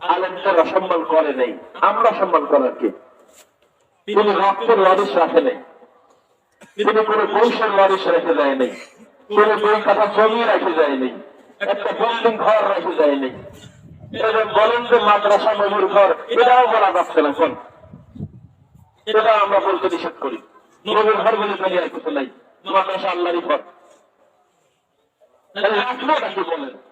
আলেমদের অসম্মান করে নাই। আমরা সম্মান করার কি? তিনি রক্তের রাখে নাই। তিনি কোনো বংশের যায় নাই। কোনো কথা জমি রেখে যায় নাই। একটা বিল্ডিং ঘর রেখে বলেন যে মাদ্রাসা নবীর ঘর, এটাও বলা যাচ্ছে না কোন এটা আমরা বলতে নিষেধ করি। নবীর ঘর বলে দুনিয়ার কিছু নাই। মাদ্রাসা আল্লাহরই ঘর। বলেন?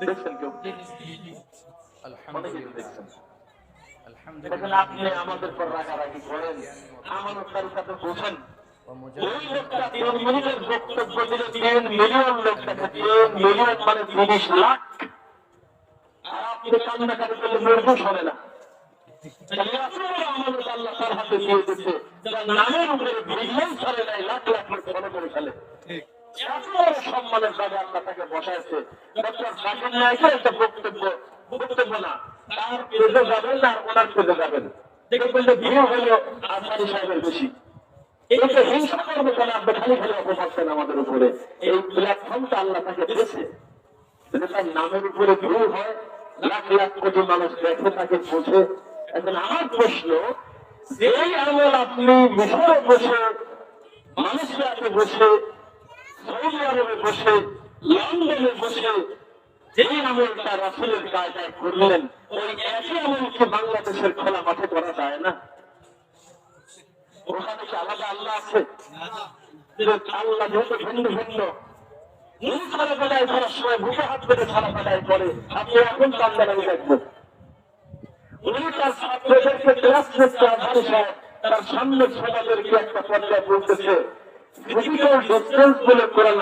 দেখছেন কেউ অনেকে দেখছেন দেখেন আপনি আমাদের পর রাগারাগি করেন আমাদের তার সাথে আল্লাহ তার হাতে দিয়ে দিচ্ছে নামের উপরে বিলিয়ন সালে নাই লাখ লাখ লোক ফলো করে ফেলে আপনি আমাদের উপরে। এই প্ল্যাটফর্মটা আল্লাহ তাকে দিয়েছে। তার নামের উপরে ভিড় হয়, লাখ লাখ কোটি মানুষ দেখে, তাকে বোঝে। এখন আমার প্রশ্ন, যেই আমল আপনি মিশরে বসে মালয়েশিয়াতে বসে সৌদি বসে লন্ডনে বসে যেই আমলটা রাসুলের কায়দায় করলেন, ওই একই আমলকে বাংলাদেশের খোলা মাঠে করা যায় না? ওখানে কি আলাদা আল্লাহ আছে? আল্লাহ যেহেতু ভিন্ন ভিন্ন এখন উনি তার সামনে ছোটাদেরকে একটা পর্যায়ে বলতেছে? ফিজিক্যাল ডিস্টেন্স বলে বলে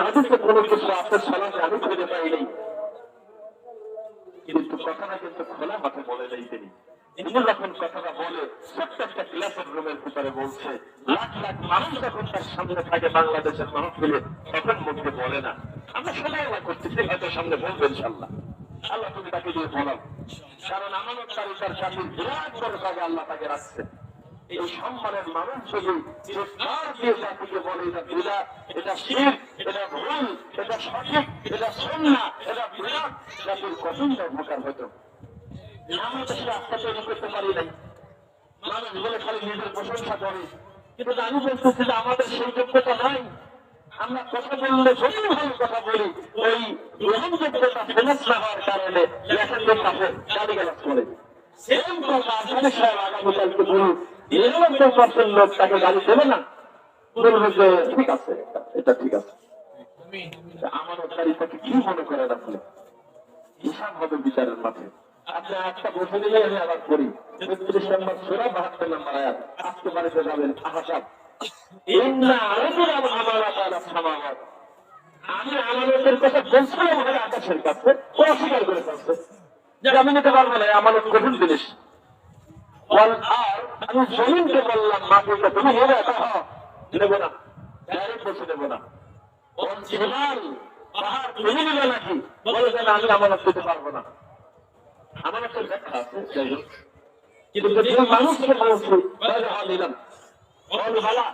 বলে তখন বলে না। আমরা সবাই করতেছি, হয়তো সামনে বলব আল্লাহ তুমি তাকে দিয়ে বলাও কারণ আমানত তার সাথে বিরাট আল্লাহ তাকে রাখছে। এই সম্মানের মানুষ যদি চিৎকার দিয়ে জাতিকে বলে, এটা বিরাট এটা শির, এটা ভুল, এটা সঠিক, এটা সন্না এটা বিরাট জাতির কঠিন উপকার হতো আমরা তো সে রাস্তা তৈরি করতে পারি নাই। মানুষ বলে খালি নিজের প্রশংসা করে। কিন্তু আমি বলতেছি যে আমাদের সেই যোগ্যতা নাই। আমরা কথা বললে যদি ভালো কথা বলি, ওই গ্রহণযোগ্যতা ফেমাস না হওয়ার কারণে লেখার লোক কাছে গালি গালাজ করে। সেম কথা আসামি সাহেব আগামীকালকে বলুন না। বসে দিলে আমি আবার করি। তেত্রিশ নম্বর সোরা, বাহাত্তর নম্বর আয়াত। আজকে বাড়িতে যাবেন আহাসাব। ইন্না আরজুল আমানত আলা সামাওয়াত। আমি আমানতের কথা বলছিলাম আকাশের কাছে। অস্বীকার করে ফেলছে। যে আমি নিতে পারব না, আমানত কঠিন জিনিস। আর আমি জমিনকে বললাম মাটিকে তুমি নেবে নেব না ডাইরেক্ট বসে নেব না। পাহাড় তুমি নেবে নাকি? বলে যে না, আমি আমানত দিতে পারব না। আমানতের ব্যাখ্যা আছে যাই হোক। কিন্তু যদি মানুষকে বলছি নিলাম ভালা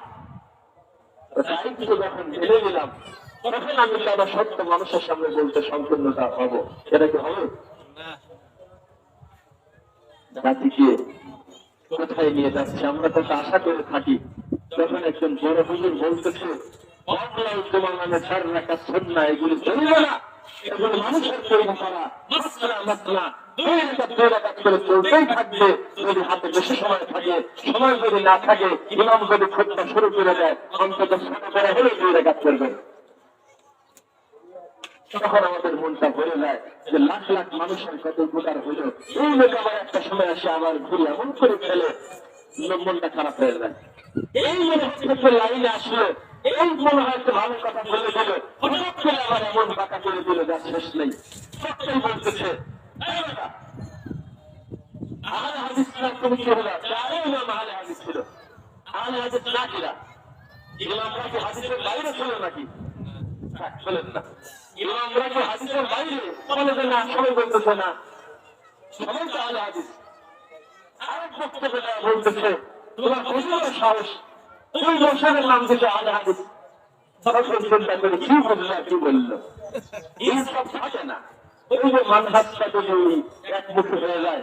দায়িত্ব যখন ঢেলে দিলাম তখন আমি তারা সত্য মানুষের সামনে বলতে সম্পূর্ণতা হব এটা কি হবে? জাতিকে কোথায় নিয়ে যাচ্ছে? আমরা তো আশা করে থাকি। একজন বড় হুজুর বলতেছে রাখা মানুষের যদি হাতে বেশি সময় থাকে, সময় যদি না থাকে, ইমাম যদি খুঁজটা শুরু করে দেয়, অন্তত ছোট করে হলে দুই রাকাত করবেন। তখন আমাদের মনটা ভরে যায় যে লাখ লাখ মানুষের কত উপকার হলো। এই লোক আবার একটা সময় আসে আবার ঘুরে এমন করে লোক মনটা খারাপ হয়ে যায়। এই মনে লাইনে আসলো, এই মনে হয়তো ভালো কথা বলে দিল। হঠাৎ করে আবার এমন বাঁকা করে দিল যা শেষ নেই। সত্যই বলতেছে আহলে হাদিস না তুমি কি হলো যারাই ইমাম আহলে হাদিস ছিল। আহলে হাদিস না কিরা ইমামরা কি হাদিসের বাইরে ছিল নাকি? বলেন না। ইমামরা কি হাদিসের বাইরে বলে যে না সবাই বলতেছে না। সবাই তো আহলে হাদিস আরেক বক্তব্য দেওয়া বলতেছে, তোমার কত সাহস তুমি বংশের নাম দিতে আহলে হাদিস তখন চিন্তা করে কি বলল কি বলল? এই সব থাকে না। ওই যে মানহাজটা যদি একমুখী হয়ে যায়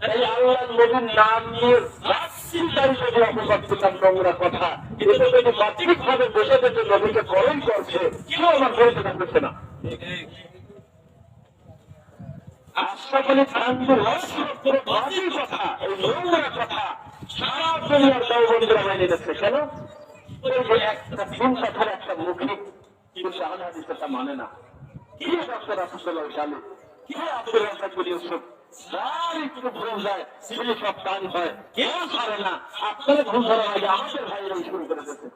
তাহলে আল্লাহ নবীর একটা তিন কথার একটা মুখে, কিন্তু আহলে হাদিস মানে না। কি ডক্টর আসাদুল্লাহ চালু কি আব্দুল রাজাক ইউসুফ? যার একটু ভুল যায় ছেলে সব কান হয়। কেউ পারে না। আপনারা ভুল ধরা আগে আমাদের ভাইয়েরাই শুরু করে দিয়েছে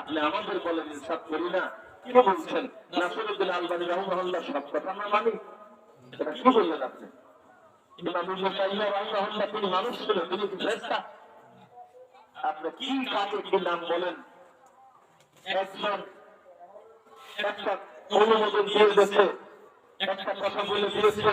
আপনি আমাদের বলেন ইনসাফ করি না। কি বলছেন? নাসিরুদ্দিন আলবানী রহমাহুল্লাহ সব কথা আমরা মানি? এটা কি বললেন আপনি? তিনি মানুষ ছিল তিনি আপনি কি কাকে কি নাম বলেন? একজন একটা অনুমোদন দিয়ে দিয়েছে একটা কথা বলে দিয়েছে।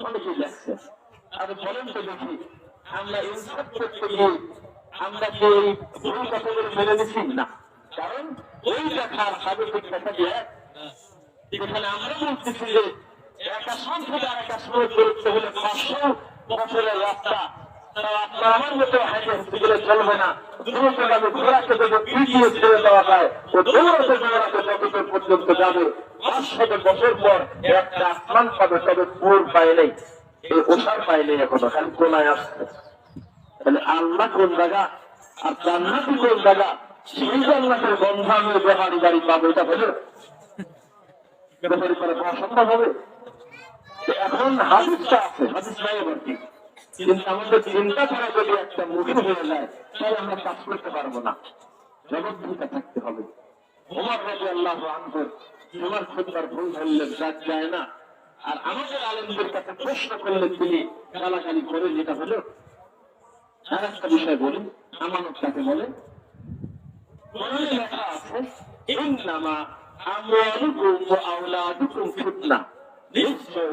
অনেকেই আর বলেন তো দেখি, আমরা ইনসাফ করতে গিয়ে আমরা কি এই ভুল কথাগুলো মেনে নিচ্ছি না। কারণ ওই দেখার স্বাভাবিক দেখা দিয়ে এখানে আমরা বলতেছি যে একটা সংসদ আর একটা সময় করতে হলে পাঁচশো বছরের রাস্তা আপনার পর পুর আল্লাহ কোন জায়গা? আর জান্নাতি কোন জায়গা? সেই জান্নাতের গন্ধ আমি বেহারি বাড়ি পাবো, এটা হলো। বেহারি পাওয়া সম্ভব হবে? এখন হাদিসটা আছে, হাদিস নাই আবার কিন্তু আমাদের চিন্তাধারা যদি একটা মুখে হয়ে যায়, তাহলে আমরা কাজ করতে পারব না। জবাবদিহিতা থাকতে হবে। ওমর রাজি আল্লাহ আনহর তোমার খুববার ভুল ধরলে যাক যায় না। আর আমাদের আলমদের কাছে প্রশ্ন করলে তিনি, গালাগালি করে যেটা হলো। আর একটা বিষয় বলি, আমানত কাকে বলে? লেখা আছে, ইন্নামা আমওয়ালুকুম ওয়া আওলাদুকুম ফিতনা। নিশ্চয়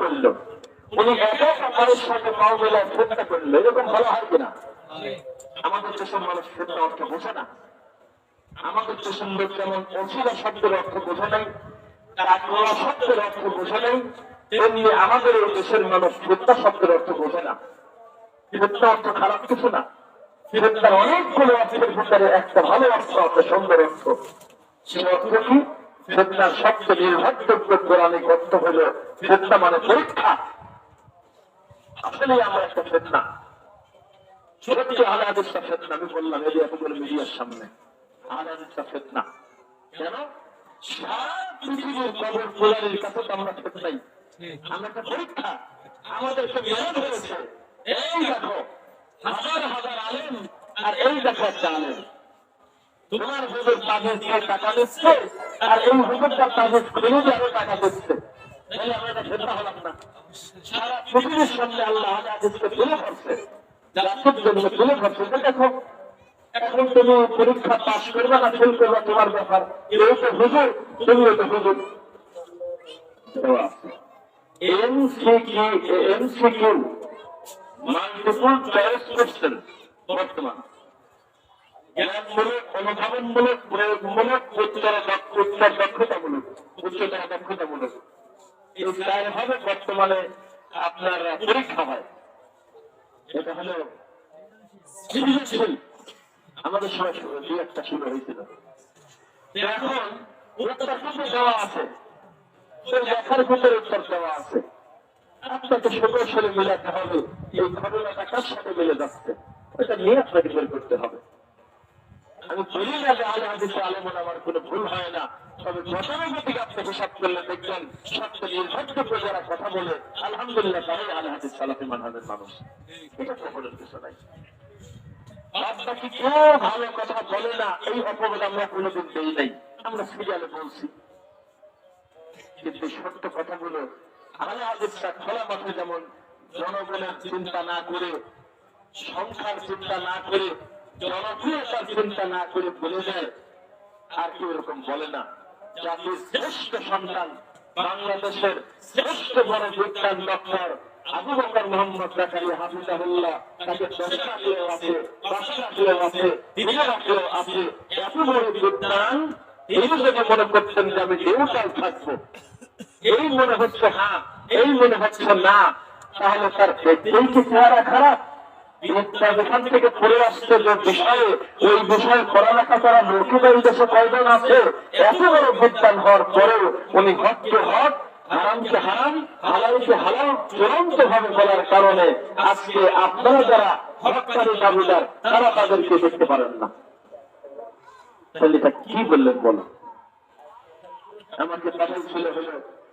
করল। একা কাপড়ের সাথে আমাদের দেশের মানুষ চেষ্টা অর্থ বোঝে না। আমাদের শব্দের অর্থ বোঝে নাই শব্দের অর্থ বোঝে নাই দেশের মানুষ অর্থ বোঝে না। ফেতনা অর্থ খারাপ কিছু না। ফেতনার অনেকগুলো অর্থের ভিতরে একটা ভালো অর্থ আছে সুন্দর অর্থ সেই অর্থ কি? ফেতনার সবচেয়ে নির্ভরযোগ্য পৌরাণিক অর্থ হলো ফেতনা মানে পরীক্ষা। আসলে আমরা একটা ফেতনা। সত্যি আলাদিসটা ফেতনা আমি বললাম এই এতগুলো মিডিয়ার সামনে। আলাদিসটা ফেতনা। কেন? সারা পৃথিবীর কবর পোলারের কাছে আমরা ফেতনাই। আমরা একটা পরীক্ষা। মেনে ধরেছে এই দেখো হাজার হাজার আলেম আর এই দেখো একটা আলেম তোমার হুজুর তাদের দিয়ে টাকা দিচ্ছে আর এই হুজুরটা তাদের খুলে যাবে টাকা দিচ্ছে। তাহলে আমরা এটা ফেতনা হলাম না। সারা পৃথিবীর সামনে আল্লাহ আদেশকে তুলে ধরছে। জাতির জন্য তুলে ধরছে দেখো। এখন তুমি পরীক্ষা পাশ করবে না ফেল করবে তোমার ব্যাপার। কেউ তো হুজুর তুমিও তো হুজুর। MCQ MCQ multiple choice question বর্তমান। জ্ঞানমূলক অনুধাবনমূলক, প্রয়োগমূলক দক্ষ উত্তর দক্ষতামূলক, উচ্চতর দক্ষতামূলক। চার বর্তমানে আপনার পরীক্ষা হয়। এটা হলো আমাদের সময় দুই একটা শুরু হয়েছিল। এখন উত্তর দেওয়া আছে? লেখার ভিতরে উত্তর দেওয়া আছে। আপনাকে সুকৌশলে মিলাতে হবে। এই ঘটনাটা কার সাথে মিলে যাচ্ছে? ওইটা নিয়ে আপনাকে বের করতে হবে। আমি বলি না যে আলে হাদিসে আলেমন আমার কোনো ভুল হয় না, তবে গতানুগতিক আপনি হিসাব করলে দেখবেন, সবচেয়ে নির্ভরযোগ্য যারা কথা বলে, আলহামদুলিল্লাহ তারাই আলে হাদিস সালাফি মানহাজের মানুষ। এটা তো বলার কিছু নাই। বাদ বাকি কেউ ভালো কথা বলে না, এই অপবাদ আমরা কোনোদিন দেই নাই। আমরা সিরিয়ালে বলছি। কিন্তু সত্য কথাগুলো খোলা মাঠে যেমন জনগণের চিন্তা না করে সংখ্যার চিন্তা না করে, জনপ্রিয়তার চিন্তা না করে বলে দেয়, আর কেউ এরকম বলে না। জাতির শ্রেষ্ঠ সন্তান বাংলাদেশের শ্রেষ্ঠ বড় বিজ্ঞান ডক্টর আবু বকর মোহাম্মদ জাকারি হাফিজাহুল্লাহ, তাকে দশে রাখলেও আছে পাশে রাখলেও আছে দিনে রাখলেও আছে, এত বড় বিজ্ঞান এই যদি মনে করছেন যে আমি থাকব, এই মনে হচ্ছে হ্যাঁ এই মনে হচ্ছে না, তাহলে তার দেখতেই কি চেহারা খারাপ? যেখান থেকে পড়ে আসছে যে বিষয়ে, ওই বিষয়ে পড়ালেখা করা লোকেরা এই কয়জন আছে? এত বড় বিদ্যান হওয়ার পরেও উনি হককে হক হারামকে হারাম হালালকে হালাল চূড়ান্ত ভাবে বলার কারণে আজকে আপনারা যারা হককারী দাবিদার, তারা তাদেরকে দেখতে পারেন না। তাহলে কি বললেন বলো? আমাকে পাঠাইছিল হলো